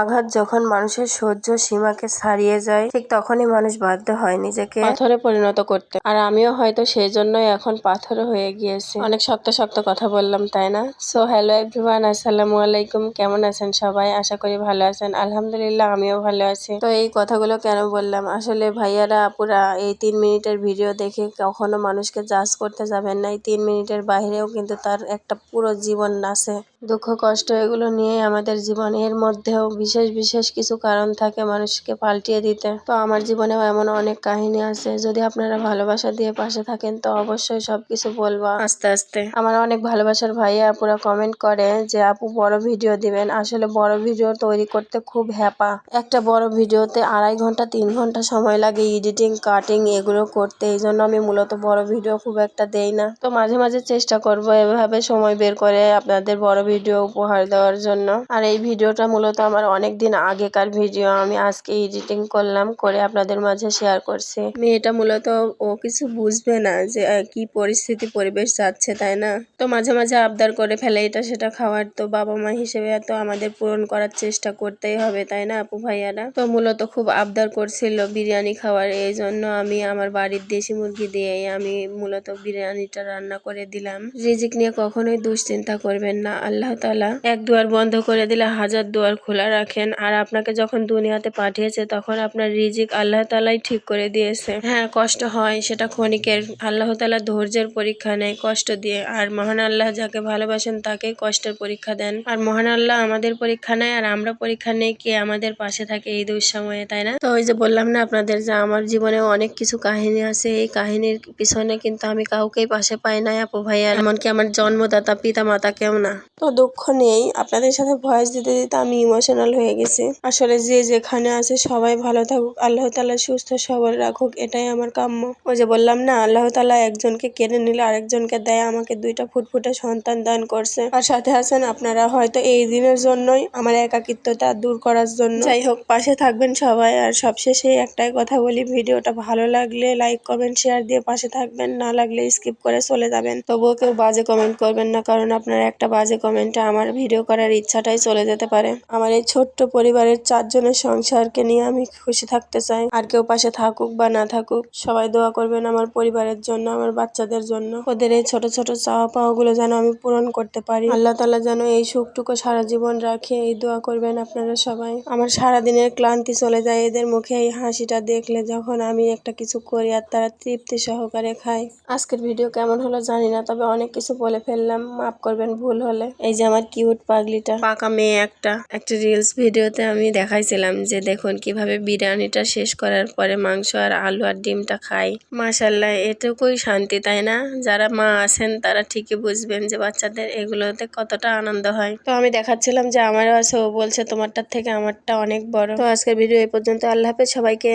আঘাত যখন মানুষের সহ্য সীমাকে ছাড়িয়ে যায়, ঠিক তখনই মানুষ বাধ্য হয় নিজেকে পাথরে পরিণত করতে। আর আমিও হয়তো সেই জন্যই এখন পাথর হয়ে গিয়েছি। অনেক শক্ত শক্ত কথা বললাম, তাই না? সো হ্যালো এভরিওয়ান আসসালামু আলাইকুম। কেমন আছেন সবাই? আশা করি ভালো আছেন। আলহামদুলিল্লাহ, আমিও ভালো আছি। তো এই কথাগুলো কেন বললাম? আসলে ভাইয়ারা, আপুরা, এই তিন মিনিটের ভিডিও দেখে কখনো মানুষকে জাজ করতে যাবেন না। এই তিন মিনিটের বাইরেও কিন্তু তার একটা পুরো জীবন আছে দুঃখ, কষ্ট, এগুলো নিয়ে আমাদের জীবন। এর মধ্যেও বিশেষ বিশেষ কিছু কারণ থাকে মানুষকে পাল্টিয়ে দিতে। তো আমার জীবনেও এমন অনেক কাহিনী আছে। যদি আপনারা ভালোবাসা দিয়ে পাশে থাকেন তো অবশ্যই সবকিছু বলব। আস্তে আস্তে। আমার অনেক ভালোবাসার ভাইয়া আপুরা কমেন্ট করে যে আপু বড় ভিডিও দিবেন। আসলে বড় ভিডিও তৈরি করতে খুব হ্যাপা। একটা বড় ভিডিওতে আড়াই ঘণ্টা তিন ঘণ্টা সময় লাগে এডিটিং কাটিং এগুলো করতে। এই জন্য আমি মূলত বড় ভিডিও খুব একটা দেই না। তো মাঝে মাঝে চেষ্টা করব এভাবে সময় বের করে আপনাদের বড় ভিডিও উপহার দেওয়ার জন্য। আর এই ভিডিওটা মূলত আমার অনেক দিন আগেকার ভিডিও আমি আজকে এডিটিং করলাম, করে আপনাদের মাঝে শেয়ার করছি। মেয়েটা মূলত ও কিছু বুঝবে না যে কি পরিস্থিতি, পরিবেশ যাচ্ছে, তাই না? তো মাঝে মাঝে আবদার করে ফেলে এটা সেটা খাওয়ার। তো বাবা মা হিসেবে তো আমাদের পূরণ করার চেষ্টা করতেই হবে, তাই না, আপু ভাইয়ারা? তো মূলত খুব আবদার করছিল বিরিয়ানি খাওয়ার। এই জন্য আমি আমার বাড়ির দেশি মুরগি দিয়েই আমি মূলত বিরিয়ানিটা রান্না করে দিলাম। রিজিক নিয়ে কখনোই দুশ্চিন্তা করবেন না, আল্লাহ তালা এক দুয়ার বন্ধ করে দিলে হাজার দুয়ার খোলা রাখেন। আর আপনাকে যখন দুনিয়াতে পাঠিয়েছে, তখন আপনার রিজিক আল্লাহ তালাই ঠিক করে দিয়েছে। হ্যাঁ কষ্ট হয়, সেটা ক্ষণিকের। আল্লাহ তালা ধৈর্যের পরীক্ষা নেয় কষ্ট দিয়ে। আর মহান আল্লাহ যাকে ভালোবাসেন তাকে কষ্টের পরীক্ষা দেন। আর মহান আল্লাহ আমাদের পরীক্ষা নেয়, আর আমরা পরীক্ষা নেই কে আমাদের পাশে থাকে এই দুঃসময়ে, তাই না? তো ওই যে বললাম না আপনাদের যে আমার জীবনে অনেক কিছু কাহিনী আছে, এই কাহিনীর পিছনে কিন্তু আমি কাউকেই পাশে পাই নাই, আপু ভাইয়া। এমনকি আমার জন্মদাতা পিতা মাতা কেউ না। তো দুঃখ নেই আপনাদের সাথে ভয়েস দিতে দিতে আমি ইমোশনাল হয়ে গেছি। আসলে যে যেখানে আছে সবাই ভালো থাকুক, আল্লাহ তালা সুস্থ সবল রাখুক, এটাই আমার কাম্য। ওই যে বললাম না, আল্লাহ তালা একজনকে কেড়ে নিলে আরেকজনকে দেয়, আমাকে দুইটা ফুটফুটে সন্তান দান করছে। আর সাথে আছেন আপনারা হয়তো এই দিনের জন্যই আমার একাকিত্বতা দূর করার জন্য। যাই হোক, পাশে থাকবেন সবাই, আর সবশেষে একটাই কথা বলি, ভিডিওটা ভালো লাগলে লাইক, কমেন্ট, শেয়ার দিয়ে পাশে থাকবেন, না লাগলে স্কিপ করে চলে যাবেন। তবুও কেউ বাজে কমেন্ট করবেন না, কারণ আপনার একটা বাজে কমেন্টে আমার ভিডিও করার ইচ্ছাটাই চলে যেতে পারে। আমার এই ছোট্ট পরিবারের চারজনের সংসারকে নিয়ে আমি খুশি থাকতে চাই। আর কেউ পাশে থাকুক বা না থাকুক, সবাই দোয়া করবেন আমার পরিবারের জন্য, আমার বাচ্চাদের জন্য। ওদের এই ছোট ছোট চাওয়া পাওয়া গুলো যেন আমি পূরণ করতে পারি। আল্লাহ তালা যেন এই সুখটুকু সারা জীবন রাখে, এই দোয়া করবেন আপনারা সবাই। আমার সারা দিনের ক্লান্তি চলে যায়, এদের মুখে এই হাসিটা দেখলে যখন আমি একটা কিছু করি আর তারা তৃপ্তি সহকারে খায়। আজকের ভিডিও কেমন হলো জানি না, তবে অনেক কিছু বলে ফেললাম। মাফ করবেন ভুল হলে। এই যে আমার কিউট পাগলিটা। পাকা মেয়ে একটা। একটা রিলস ভিডিওতে আমি দেখাইছিলাম যে দেখুন কীভাবে বিরিয়ানিটা শেষ করার পরে মাংস আর আলু আর ডিমটা খাই মাসাল্লাহ এটুকুই শান্তি, তাই না? যারা মা আছেন, তারা ঠিকই বুঝবেন যে বাচ্চাদের এগুলোতে কতটা আনন্দ হয়। তো আমি দেখাচ্ছিলাম যে আমারও আছে, ও বলছে, তোমারটার থেকে আমারটা অনেক বড়। তো আজকের ভিডিও এই পর্যন্ত। আল্লাহ হাফেজ, সবাইকে।